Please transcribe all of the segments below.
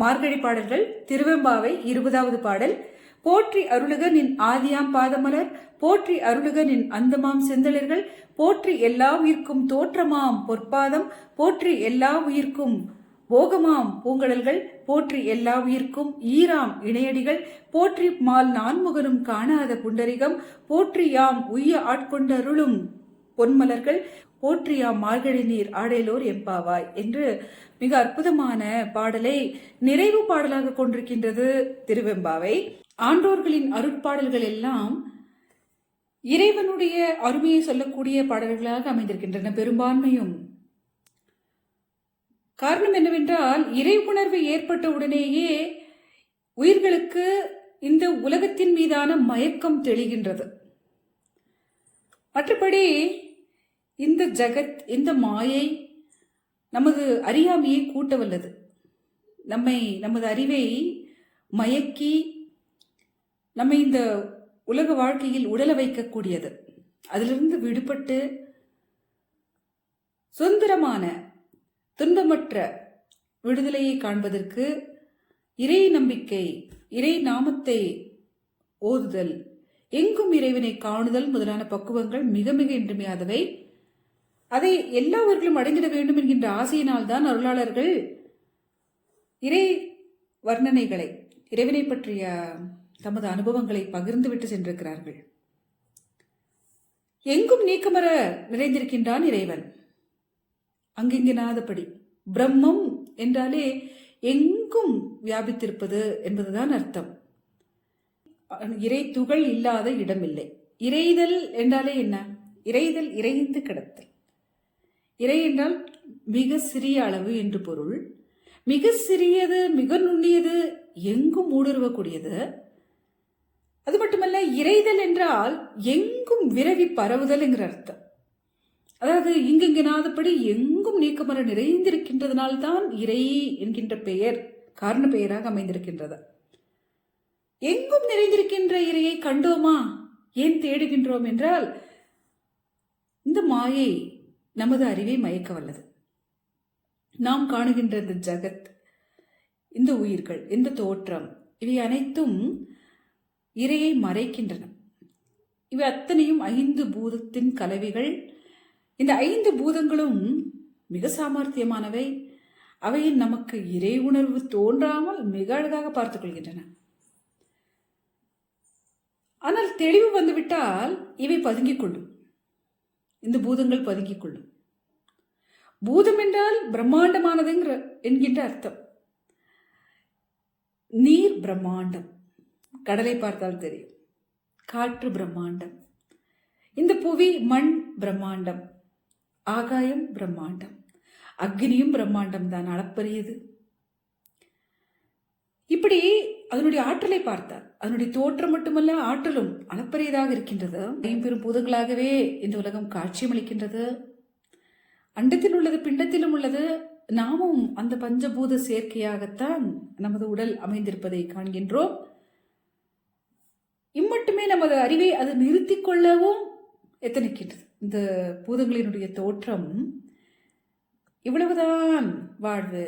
மார்கழி பாடல்கள் திருவெம்பாவை இருபதாவது பாடல் போற்றி அருளுக நின் ஆதியாம் பாதமலர் போற்றி அருளுக நின் அந்தமாம் செந்தளர்கள் போற்றி எல்லா உயிர்க்கும் தோற்றமாம் பொற்பாதம் போற்றி எல்லா உயிர்க்கும் போகமாம் பூங்கடல்கள் போற்றி எல்லா உயிர்க்கும் ஈராம் இணையடிகள் போற்றி மால் நான்முகனும் காணாத புண்டரிகம் போற்றி யாம் உய்ய ஆட்கொண்டருளும் பொன்மலர்கள் போற்றியாம் மார்கழி நீர் ஆடேலோர் எம்பாவாய் என்று மிக அற்புதமான பாடலை நிறைவு பாடலாக கொண்டிருக்கின்றது திருவெம்பாவை. ஆன்றோர்களின் அருட்பாடல்கள் எல்லாம் இறைவனுடைய அருமையை சொல்லக்கூடிய பாடல்களாக அமைந்திருக்கின்றன பெரும்பான்மையும். காரணம் என்னவென்றால் இறை உணர்வு ஏற்பட்ட உடனேயே உயிர்களுக்கு இந்த உலகத்தின் மீதான மயக்கம் தெளிகின்றது. மற்றபடி இந்த ஜகத் இந்த மாயை நமது அறியாமையை கூட்ட வல்லது நம்மை நமது அறிவை மயக்கி நம்மை இந்த உலக வாழ்க்கையில் உடல வைக்கக்கூடியது. அதிலிருந்து விடுபட்டு சுதந்திரமான துன்பமற்ற விடுதலையை காண்பதற்கு இறை நம்பிக்கை இறை நாமத்தை ஓதுதல் எங்கும் இறைவனை காணுதல் முதலான பக்குவங்கள் மிக மிக இன்றியமையாதவை. அதை எல்லாவர்களும் அடைந்திட வேண்டும் என்கின்ற ஆசையினால் தான் அருளாளர்கள் இறை வர்ணனைகளை இறைவனை பற்றிய தமது அனுபவங்களை பகிர்ந்துவிட்டு சென்றிருக்கிறார்கள். எங்கும் நீக்கமர நிறைந்திருக்கின்றான் இறைவன். அங்கிங்கனாதபடி பிரம்மம் என்றாலே எங்கும் வியாபித்திருப்பது என்பதுதான் அர்த்தம். இறை துகள் இல்லாத இடமில்லை. இறைதல் என்றாலே என்ன? இறைதல் இறைந்து கிடத்தல். இறை என்றால் மிக சிறிய அளவு என்று பொருள். மிக சிறியது மிக நுண்ணியது எங்கும் ஊடுருவக்கூடியது. அது மட்டுமல்ல இறைதல் என்றால் எங்கும் விரவி பரவுதல் என்கிற அர்த்தம். அதாவது இங்குங்கினாதபடி எங்கும் நீக்கமர நிறைந்திருக்கின்றதனால்தான் இறை என்கின்ற பெயர் காரண பெயராக அமைந்திருக்கின்றது. எங்கும் நிறைந்திருக்கின்ற இறையை கண்டோமா? ஏன் தேடுகின்றோம் என்றால் இந்த மாயை நமது அறிவை மயக்க வல்லது. நாம் காணுகின்ற இந்த ஜகத் இந்த உயிர்கள் இந்த தோற்றம் இவை அனைத்தும் இறையை மறைக்கின்றன. இவை அத்தனையும் ஐந்து பூதத்தின் கலவிகள். இந்த ஐந்து பூதங்களும் மிக சாமர்த்தியமானவை. அவை நமக்கு இறை உணர்வு தோன்றாமல் மிக அழகாக பார்த்துக் கொள்கின்றன. ஆனால் தெளிவு வந்துவிட்டால் இவை பதுங்கிக் கொள்ளும். இந்த பூதங்கள் பதுங்கிக் கொள்ளும். பூதம் என்றால் பிரம்மாண்டமானதுங்கிற என்கின்ற அர்த்தம். நீர் பிரம்மாண்டம். கடலை பார்த்தால் தெரியும். காற்று பிரம்மாண்டம். இந்த புவி மண் பிரம்மாண்டம். ஆகாயம் பிரம்மாண்டம். அக்னியும் பிரம்மாண்டம் தான். அளப்பரியது. இப்படி அதனுடைய ஆற்றலை பார்த்தார் அதனுடைய தோற்றம் மட்டுமல்ல ஆற்றலும் அளப்பரியதாக இருக்கின்றது. ஐம்பெரும் பூதங்களாகவே இந்த உலகம் காட்சியமளிக்கின்றது அண்டத்தில் உள்ளது பிண்டத்திலும் உள்ளது நாமும் அந்த பஞ்சபூத சேர்க்கையாகத்தான் நமது உடல் அமைந்திருப்பதை காண்கின்றோம். இம்மட்டுமே நமது அறிவை அது நிறுத்தி கொள்ளவும் எத்தனைக்கின்றது. இந்த பூதங்களினுடைய தோற்றம் இவ்வளவுதான் வாழ்வு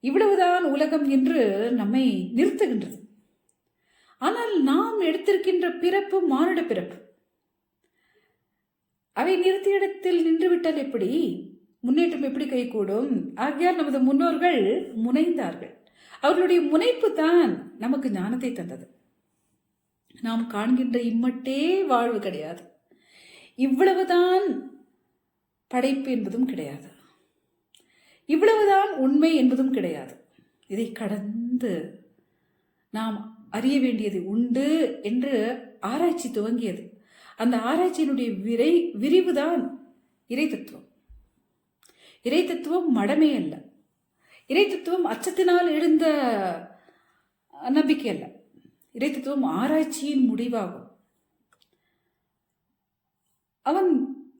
இவ்வளவுதான் உலகம் என்று நம்மை நிறுத்துகின்றது. ஆனால் நாம் எடுத்திருக்கின்ற பிறப்பு மானுட பிறப்பு. அவை நிறுத்திய இடத்தில் நின்றுவிட்டால் எப்படி? முன்னேற்றம் எப்படி கைகூடும்? ஆகையால் நமது முன்னோர்கள் முனைந்தார்கள். அவர்களுடைய முனைப்பு தான் நமக்கு ஞானத்தை தந்தது. நாம் காண்கின்ற இம்மட்டே வாழ்வு கிடையாது. இவ்வளவுதான் படைப்பு என்பதும் கிடையாது. இவ்வளவுதான் உண்மை என்பதும் கிடையாது. இதை கடந்து நாம் அறிய வேண்டியது உண்டு என்று ஆராய்ச்சி துவங்கியது. அந்த ஆராய்ச்சியினுடைய விரை விரிவுதான் இறை தத்துவம் இறை தத்துவம் மடமே அல்ல. இறை தத்துவம் அச்சத்தினால் எழுந்த நம்பிக்கை அல்ல. இறை தத்துவம் ஆராய்ச்சியின் முடிவாகும். அவன்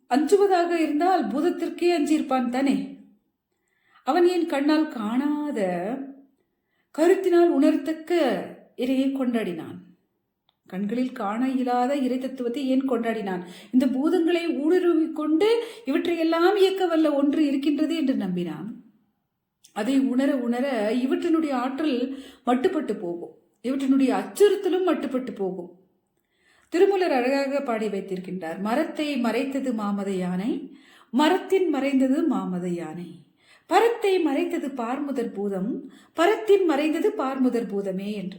அஞ்சுவதாக இருந்தால் பூதத்திற்கே அஞ்சியிருப்பான் தானே? அவன் என் கண்ணால் காணாத கருத்தினால் உணர்த்தக்க இறையை கொண்டாடினான்? கண்களில் காண இயலாத இறை தத்துவத்தை ஏன் கொண்டாடினான்? இந்த பூதங்களை ஊடுருவிக் கொண்டு இவற்றையெல்லாம் இயக்க வல்ல ஒன்று இருக்கின்றது என்று நம்பினான். அதை உணர உணர இவற்றினுடைய ஆற்றல் மட்டுப்பட்டு போகும். இவற்றினுடைய அச்சுறுத்தலும் மட்டுப்பட்டு போகும். திருமூலர் அழகாக பாடி வைத்திருக்கின்றார். மரத்தை மறைத்தது மாமத யானை மரத்தின் மறைந்தது மாமத யானை. பரத்தை மறைத்தது பார்முதற் பூதம் பரத்தின் மறைந்தது பார்முதற் பூதமே என்று.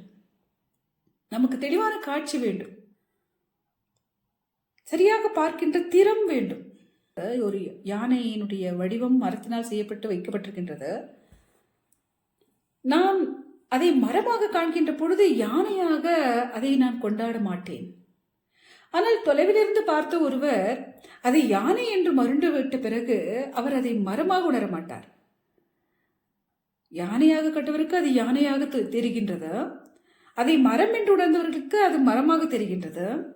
நமக்கு தெளிவான காட்சி வேண்டும். சரியாக பார்க்கின்ற திறம் வேண்டும். ஒரு யானையினுடைய வடிவம் மரத்தினால் செய்யப்பட்டு வைக்கப்பட்டிருக்கின்றது. நான் அதை மரமாக காண்கின்ற பொழுது யானையாக அதை நான் கொண்டாட மாட்டேன். ஆனால் தொலைவிலிருந்து பார்த்த ஒருவர் அதை யானை என்று மருண்டு விட்ட பிறகு அவர் அதை மரமாக உணர மாட்டார். யானையாக கட்டவருக்கு அது யானையாக தெரிகின்றது? அதை மரம் என்று உணர்ந்தவர்களுக்கு அது மரமாக தெரிகின்றது.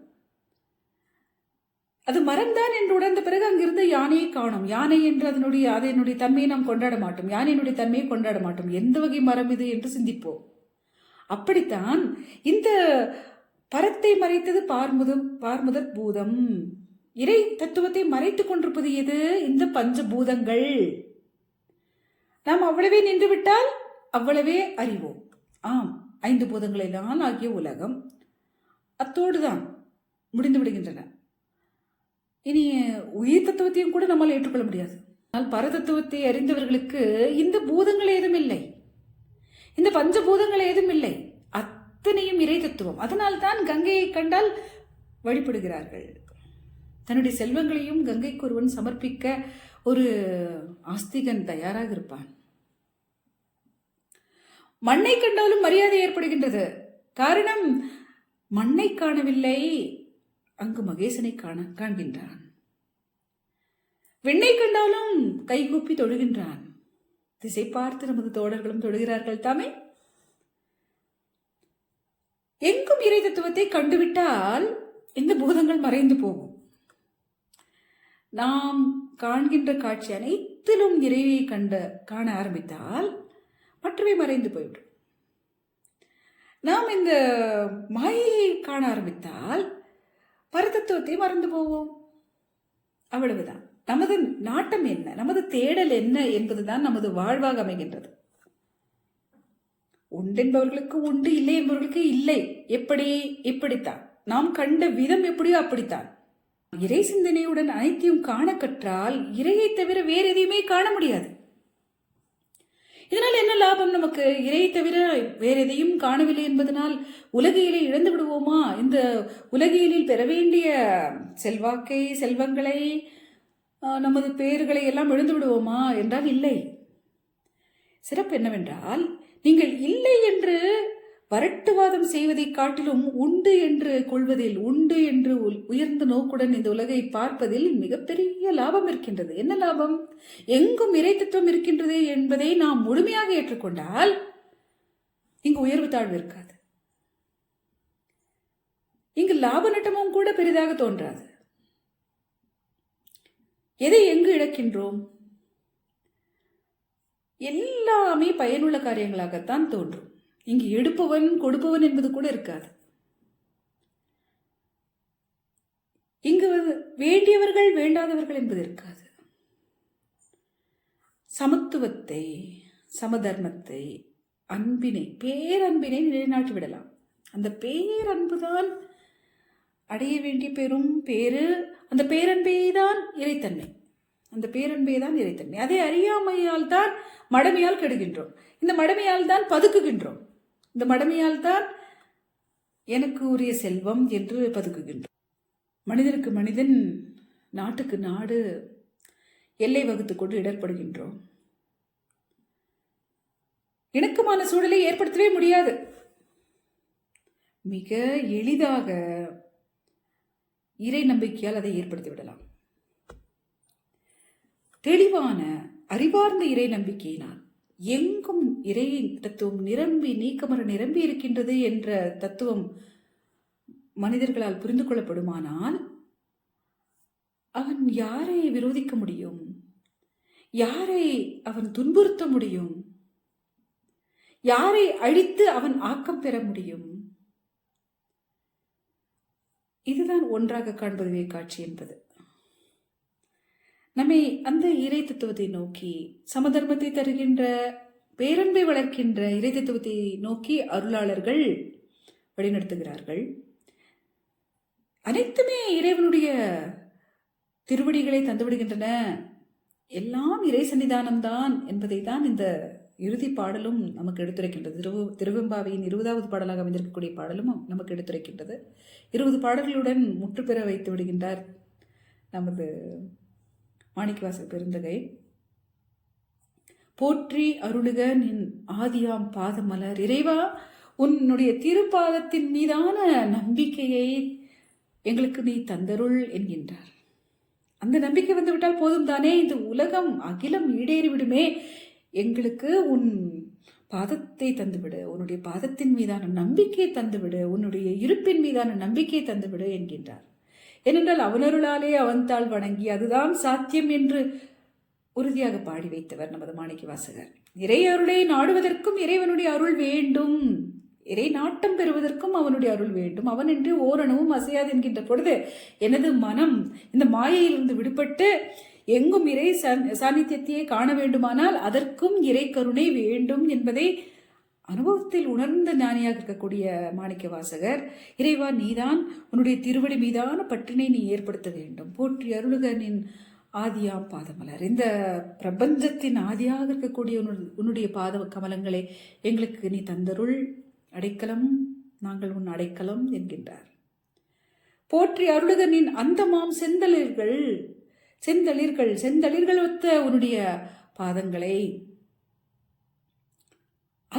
அது மரம்தான் என்று உணர்ந்த பிறகு அங்கிருந்த யானையை காணும். யானை என்று அதனுடைய அதனுடைய தன்மையை நாம் கொண்டாட மாட்டோம். யானையினுடைய தன்மையை கொண்டாட மாட்டோம். எந்த வகை மரம் இது என்று சிந்திப்போம். அப்படித்தான் இந்த பரத்தை மறைத்தது பார்முதம் பார்முதற் பூதம். இறை தத்துவத்தை மறைத்துக் கொண்டிருப்பது எது? இந்த பஞ்சபூதங்கள். நாம் அவ்வளவே நின்றுவிட்டால் அவ்வளவே அறிவோம். ஆம். ஐந்து பூதங்களெல்லாம் ஆகிய உலகம் அத்தோடுதான் முடிந்து விடுகின்றன. இனி உயிர் தத்துவத்தையும் கூட நம்மால் ஏற்றுக்கொள்ள முடியாது. ஆனால் பரதத்துவத்தை அறிந்தவர்களுக்கு இந்த பூதங்கள் ஏதும் இல்லை. இந்த பஞ்சபூதங்கள் ஏதும் இல்லை. அத்தனையும் இறை தத்துவம். அதனால்தான் கங்கையை கண்டால் வழிபடுகிறார்கள். தன்னுடைய செல்வங்களையும் கங்கைக்கு ஒருவன் சமர்ப்பிக்க ஒரு ஆஸ்திகன் தயாராக இருப்பான். மண்ணை கண்டாலும் மரியாதை ஏற்படுகின்றது. காரணம் மண்ணை காணவில்லை. அங்கு மகேசனை காண காண்கின்றான். விண்ணை கண்டாலும் கைகூப்பி தொழுகின்றான். திசை பார்த்து நமது தோழர்களும் தொழுகிறார்கள் தாமே. எங்கும் இறை தத்துவத்தை கண்டுவிட்டால் இந்த பூதங்கள் மறைந்து போகும். நாம் காண்கின்ற காட்சி அனைத்திலும் இறைவை கண்ட காண ஆரம்பித்தால் பற்றவே மறைந்து போய்விடும். நாம் இந்த மாயையை காண ஆரம்பித்தால் பரதத்துவத்தை மறந்து போவோம். அவ்வளவுதான். நமது நாட்டம் என்ன? நமது தேடல் என்ன என்பதுதான் நமது வாழ்வாக அமைகின்றது. உண்டென்பவர்களுக்கு உண்டு இல்லை என்பவர்களுக்கு இல்லை. எப்படி? இப்படித்தான். நாம் கண்ட விதம் எப்படியோ அப்படித்தான். இறை சிந்தனையுடன் அனைத்தையும் காண கற்றால் இறையை தவிர வேறு எதையுமே காண முடியாது. இதனால் என்ன லாபம் நமக்கு? இறையை தவிர வேற எதையும் காணவில்லை என்பதனால் உலகியலை இழந்து விடுவோமா? இந்த உலகியலில் பெற வேண்டிய செல்வாக்கை செல்வங்களை நமது பெயர்களை எல்லாம் இழந்து விடுவோமா என்றால் இல்லை. சிறப்பு என்னவென்றால் நீங்கள் இல்லை என்று வரட்டுவாதம் செய்வதை காட்டிலும் உண்டு என்று கொள்வதில் உண்டு என்று உயர்ந்த நோக்குடன் இந்த உலகை பார்ப்பதில் மிகப்பெரிய லாபம் இருக்கின்றது. என்ன லாபம்? எங்கும் இறை தத்துவம் இருக்கின்றது என்பதை நாம் முழுமையாக ஏற்றுக்கொண்டால் இங்கு உயர்வு தாழ்வு இருக்காது. இங்கு லாப நட்டமும் கூட பெரிதாக தோன்றாது. எதை எங்கு இழக்கின்றோம்? எல்லாமே பயனுள்ள காரியங்களாகத்தான் தோன்றும். இங்கு எடுப்பவன் கொடுப்பவன் என்பது கூட இருக்காது. இங்கு வேண்டியவர்கள் வேண்டாதவர்கள் என்பது இருக்காது. சமத்துவத்தை சமதர்மத்தை அன்பினை பேரன்பினை நிலைநாட்டி விடலாம். அந்த பேரன்புதான் அடைய வேண்டிய பெரும் பேரு அந்த பேரன்பே தான் இறைத்தன்மை. அந்த பேரன்பே தான் இறைத்தன்மை. அதை அறியாமையால் தான் மடமையால் கெடுகின்றோம். இந்த மடமையால் தான் பதுக்குகின்றோம். இந்த மடமையால் தான் எனக்கு உரிய செல்வம் என்று பதுக்குகின்றோம் மனிதனுக்கு மனிதன் நாட்டுக்கு நாடு எல்லை வகுத்து கொண்டு இடர்படுகின்றோம். இணக்கமான சூழலை ஏற்படுத்தவே முடியாது. மிக எளிதாக இறை நம்பிக்கையால் அதை ஏற்படுத்தி விடலாம். தெளிவான அறிவார்ந்த இறை நம்பிக்கையினால் எங்கும் இறை தத்துவம் நிரம்பி நீக்கமர நிரம்பி இருக்கின்றது என்ற தத்துவம் மனிதர்களால் புரிந்து கொள்ளப்படுமானால் அவன் யாரை விரோதிக்க முடியும்? யாரை அவன் துன்புறுத்த முடியும்? யாரை அழித்து அவன் ஆக்கம் பெற முடியும்? இதுதான் ஒன்றாக காண்பதுவே காட்சி என்பது. நம்மை அந்த இறை தத்துவத்தை நோக்கி சமதர்மத்தை தருகின்ற பேரன்பை வளர்க்கின்ற இறை தத்துவத்தை நோக்கி அருளாளர்கள் வழிநடத்துகிறார்கள். அனைத்துமே இறைவனுடைய திருவடிகளை தந்துவிடுகின்றன எல்லாம் இறை சன்னிதானம்தான் என்பதை தான் இந்த இறுதி பாடலும் நமக்கு எடுத்துரைக்கின்றது. திரு திருவெம்பாவையின் இருபதாவது பாடலாக அமைந்திருக்கக்கூடிய பாடலும் நமக்கு எடுத்துரைக்கின்றது. இருபது பாடல்களுடன் முற்று பெற வைத்து விடுகின்றார் நமது மாணிக்கவாசல் பெருந்தகை. போற்றி அருளுக நின் ஆதியாம் பாதமலர். இறைவா உன்னுடைய திருப்பாதத்தின் மீதான நம்பிக்கையை எங்களுக்கு நீ தந்தருள் என்கின்றார். அந்த நம்பிக்கை வந்துவிட்டால் போதும் தானே இந்த உலகம் அகிலம் ஈடேறிவிடுமே. எங்களுக்கு உன் பாதத்தை தந்துவிடு. உன்னுடைய பாதத்தின் மீதான நம்பிக்கையை தந்துவிடு. உன்னுடைய இருப்பின் மீதான நம்பிக்கையை தந்துவிடு என்கின்றார். ஏனென்றால் அவனருளாலே அவன்தாள் வணங்கி அதுதான் சாத்தியம் என்று உறுதியாக பாடி வைத்தவர் நமது மாணிக்க வாசகர். இறை அருளை நாடுவதற்கும் இறைவனுடைய அருள் வேண்டும். இறை நாட்டம் பெறுவதற்கும் அவனுடைய அருள் வேண்டும். அவன் என்று ஓரணவும் அசையாது என்கின்ற பொழுது எனது மனம் இந்த மாயையிலிருந்து விடுபட்டு எங்கும் இறை சாநித்தியத்தையே காண வேண்டுமானால் அதற்கும் இறை கருணை வேண்டும் என்பதை அனுபவத்தில் உணர்ந்த ஞானியாக இருக்கக்கூடிய மாணிக்க வாசகர் இறைவா நீதான் உன்னுடைய திருவடி மீதான பற்றினை நீ ஏற்படுத்த வேண்டும். போற்றி அருளுக நின் ஆதியாம் பாதமலர். இந்த பிரபஞ்சத்தின் ஆதியாக இருக்கக்கூடிய உன்னுடைய பாத கமலங்களை எங்களுக்கு நீ தந்தருள். அடைக்கலம் நாங்கள் உன் அடைக்கலம் என்கின்றார். போற்றி அருளுகனின் அந்தமாம் செந்தளிர்கள் செந்தளிர்கள் செந்தளிர்கள் ஒத்த உன்னுடைய பாதங்களை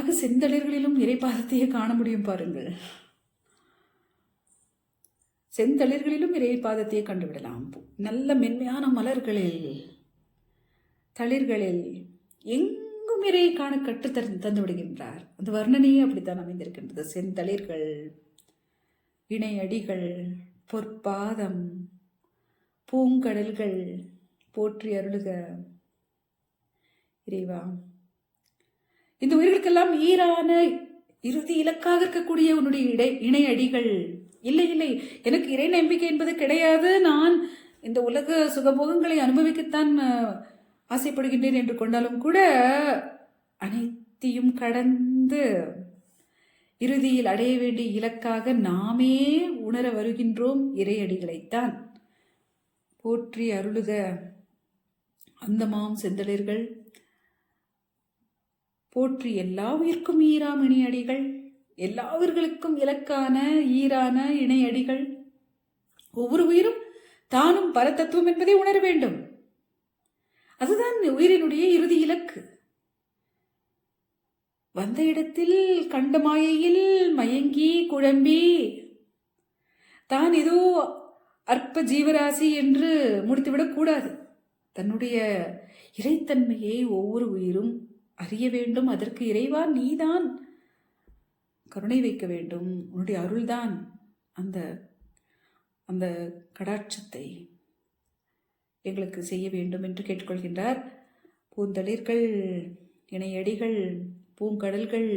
ஆக செந்தளிர்களிலும் இறைப்பாதத்தையே காண முடியும் பாருங்கள். செந்தளிர்களிலும் இறைப்பாதத்தையே கண்டுவிடலாம். நல்ல மென்மையான மலர்களில் தளிர்களில் எங்கும் இறையை காண கற்று தந்து விடுகின்றார். அந்த வர்ணனையே அப்படித்தான் அமைந்திருக்கின்றது. செந்தளிர்கள் இணையடிகள் பொற்பாதம் பூங்கடல்கள் போற்றி அருளுக. இறைவா இந்த உயிர்களுக்கெல்லாம் ஈரான இறுதி இலக்காக இருக்கக்கூடிய உன்னுடைய இடை இணையடிகள். இல்லை இல்லை. எனக்கு இறை நம்பிக்கை என்பது கிடையாது. நான் இந்த உலக சுகபோகங்களை அனுபவிக்கத்தான் ஆசைப்படுகின்றேன் என்று கொண்டாலும் கூட அனைத்தையும் கடந்து இறுதியில் அடைய வேண்டிய இலக்காக நாமே உணர வருகின்றோம் இறையடிகளைத்தான். போற்றி அருளுக. அந்தமாம் செந்தளிர்கள். போற்றி எல்லா உயிர்க்கும் ஈராம் இணையடிகள் எல்லா உயிர்களுக்கும் இலக்கான ஈரான இணையடிகள் ஒவ்வொரு உயிரும் தானும் பரதத்துவம் என்பதை உணர வேண்டும். அதுதான் உயிரினுடைய இறுதி இலக்கு. வந்த இடத்தில் கண்ட மாயையில் மயங்கி குழம்பி தான் ஏதோ அற்ப ஜீவராசி என்று முடித்துவிடக் கூடாது தன்னுடைய இறைத்தன்மையை ஒவ்வொரு உயிரும் அறிய வேண்டும் அதற்கு இறைவா நீதான் கருணை வைக்க வேண்டும். உன்னுடைய அருள்தான் அந்த அந்த கடாட்சத்தை எங்களுக்கு செய்ய வேண்டும் என்று கேட்டுக்கொள்கின்றார். பூந்தளிர்கள் இணையடிகள் பூங்கடல்கள்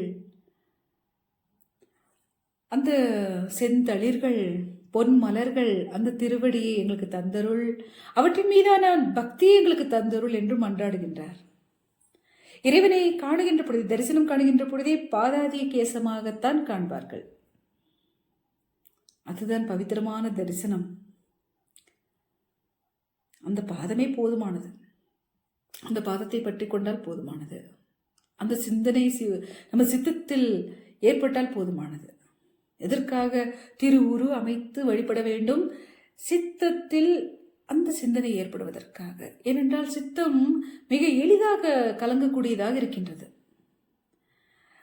அந்த செந்தளிர்கள் பொன் மலர்கள் அந்த திருவடியை எங்களுக்கு தந்தருள். அவற்றின் மீதான பக்தியை எங்களுக்கு தந்தருள் என்று மன்றாடுகின்றார் இறைவனை காணுகின்ற பொழுது தரிசனம் காணுகின்ற பொழுதே பாதாதிய கேசமாகத்தான் காண்பார்கள். அதுதான் பவித்திரமான தரிசனம். அந்த பாதமே போதுமானது. அந்த பாதத்தை பற்றி கொண்டால் போதுமானது. அந்த சிந்தனை நம்ம சித்தத்தில் ஏற்பட்டால் போதுமானது. எதற்காக திருவுரு அமைத்து வழிபட வேண்டும்? சித்தத்தில் அந்த சிந்தனை ஏற்படுவதற்காக. ஏனென்றால் சித்தம் மிக எளிதாக கலங்கக்கூடியதாக இருக்கின்றது.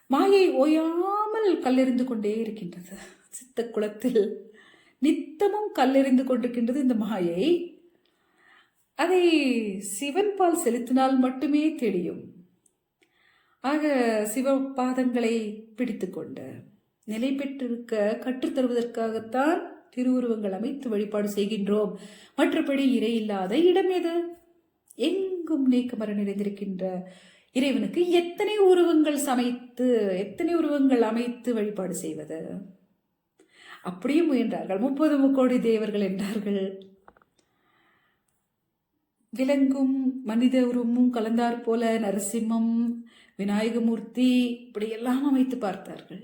மாயை ஓயாமல் கல்லெறிந்து கொண்டே இருக்கின்றது. சித்த குளத்தில் நித்தமும் கல்லெறிந்து கொண்டிருக்கின்றது இந்த மாயை. அதை சிவன் பால் செலுத்தினால் மட்டுமே தெரியும் ஆக சிவ பாதங்களை பிடித்து கொண்டு நிலை பெற்றிருக்க கற்றுத்தருவதற்காகத்தான் திருவுருவங்கள் அமைத்து வழிபாடு செய்கின்றோம். மற்றபடி இறை இல்லாத இடம் எது? எங்கும் நீக்கமர நிறைந்திருக்கின்ற இறைவனுக்கு எத்தனை உருவங்கள் சமைத்து எத்தனை உருவங்கள் அமைத்து வழிபாடு செய்வது? அப்படியும் முயன்றார்கள். முப்பது முக்கோடி தேவர்கள் என்றார்கள். விலங்கும் மனித உருவமும் கலந்தார் போல நரசிம்மம் விநாயகமூர்த்தி இப்படியெல்லாம் அமைத்து பார்த்தார்கள்.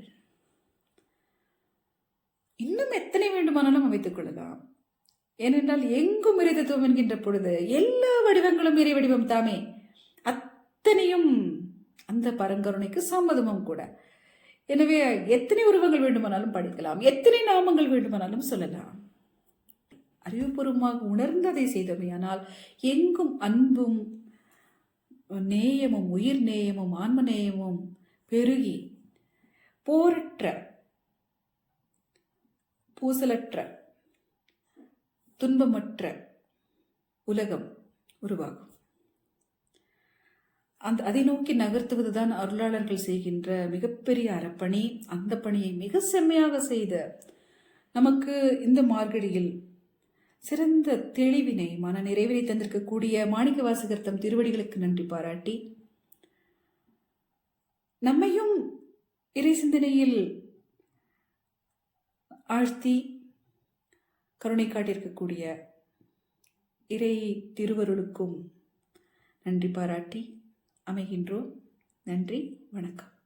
இன்னும் எத்தனை வேண்டுமானாலும் அமைத்துக் கொள்ளலாம். ஏனென்றால் எங்கும் இறை தத்துவம் என்கின்ற பொழுது எல்லா வடிவங்களும் இறை வடிவம் தாமே. அத்தனையும் அந்த பரங்கருணைக்கு சம்மதமும் கூட. எனவே எத்தனை உருவங்கள் வேண்டுமானாலும் படிக்கலாம். எத்தனை நாமங்கள் வேண்டுமானாலும் சொல்லலாம். அறிவுபூர்வமாக உணர்ந்ததை செய்தவையானால் எங்கும் அன்பும் நேயமும் உயிர் நேயமும் ஆன்ம நேயமும் பெருகி போரற்ற பூசலற்ற துன்பமற்ற உலகம் உருவாகும். அந்த அதை நோக்கி நகர்த்துவதுதான் அருளாளர்கள் செய்கின்ற மிகப்பெரிய அறப்பணி. அந்த பணியை மிக செம்மையாக செய்த நமக்கு இந்த மார்கழியில் சிறந்த தெளிவினை மன நிறைவினை தந்திருக்கக்கூடிய மாணிக்க வாசகர் தம் திருவடிகளுக்கு நன்றி பாராட்டி நம்மையும் இறை சிந்தனையில் ஆழ்த்தி கருணை காட்டியிருக்கக்கூடிய இறை திருவருளுக்கும் நன்றி பாராட்டி அமைகின்றோம். நன்றி வணக்கம்.